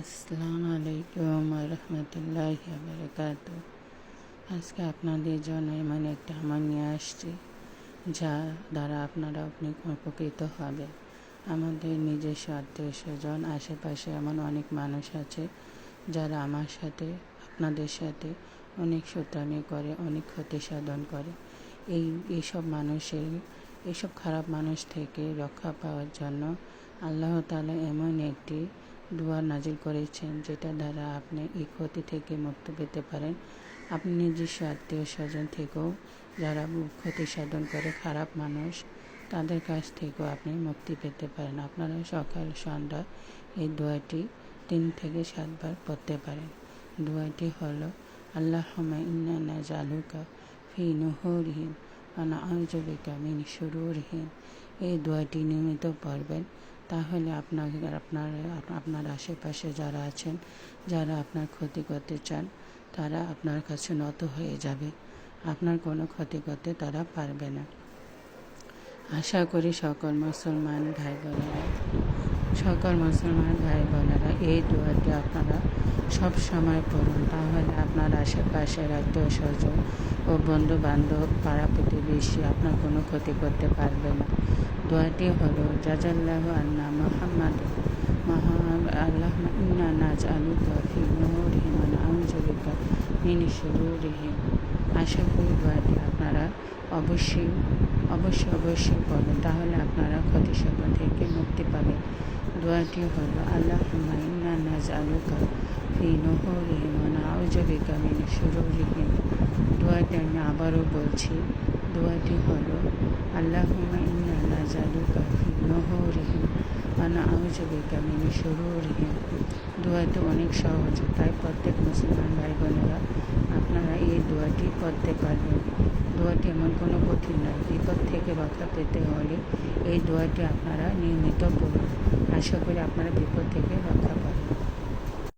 আসসালামু আলাইকুম রহমতুল্লাহ বারকাত আজকে আপনাদের জন্য এমন একটা আমার নিয়ে আসছি, যা দ্বারা আপনারা আপনি উপকৃত হবে আমাদের নিজস্ব আত্মীয় স্বজন আশেপাশে এমন অনেক মানুষ আছে, যারা আমার সাথে, আপনাদের সাথে অনেক শত্রামি করে, অনেক ক্ষতি সাধন করে। এই, এইসব মানুষের, এইসব খারাপ মানুষ থেকে রক্ষা পাওয়ার জন্য আল্লাহ তালা এমন একটি দোয়া নাজিল করেছেন, যেটা দ্বারা আপনি এই ক্ষতি থেকে মুক্ত পেতে পারেন। আপনি নিজস্ব আত্মীয় স্বজন থেকেও, যারা ক্ষতি সাধন করে, খারাপ মানুষ, তাদের কাছ থেকেও আপনি মুক্তি পেতে পারেন। আপনারা সকাল, সন্ধ্যা এই দোয়াটি তিন থেকে সাতবার পড়তে পারেন। দোয়াটি হলো আল্লাহ ইন্না জালুকা ফি নুহুরহীন আনা আউজবিকা মিন শুরুরহীন এই দোয়াটি নিয়মিত পড়বেন। তাহলে আপনাকে, আপনার আপনার আশেপাশে যারা আছেন, যারা আপনার ক্ষতি করতে চান, তারা আপনার কাছে নত হয়ে যাবে। আপনার কোনো ক্ষতি করতে তারা পারবে না। আশা করি সকল মুসলমান ভাই বোনেরা সকল মুসলমান ভাই বোনেরা এই দোয়াটি আপনারা সব সময় পড়ুন। তাহলে আপনার আশেপাশের আত্মীয় স্বজন ও বন্ধু বান্ধব পাড়া প্রতিবেশী আপনার কোনো ক্ষতি করতে পারবে না। দোয়াটি হলো, জাজাল্লাহ আন্না মোহাম্মদ আল্লাহ আলু আশা করি দোয়াটি আপনারা অবশ্যই অবশ্যই অবশ্যই পড়বেন তাহলে আপনারা ক্ষতি থেকে মুক্তি পাবেন দোয়াটি হলো আল্লাহ ইন্না নাজ আলু ফি দোয়াটি আমি আবারও বলছি, দোয়াটি হলো আল্লাহ ইন্না নাজালুকা ফি নহরিহিম আনা আউজবিকা মিনি শুরুরিহিম। দোয়াটি অনেক সহজ, তাই প্রত্যেক মুসলমান ভাই বোনেরা আপনারা এই দোয়াটি পড়তে পারবেন। দোয়াটি এমন কোনো কঠিন নয়। বিপদ থেকে রক্ষা পেতে হলে এই দোয়াটি আপনারা নিয়মিত পড়ুন। আশা করি আপনারা বিপদ থেকে রক্ষা পাবেন।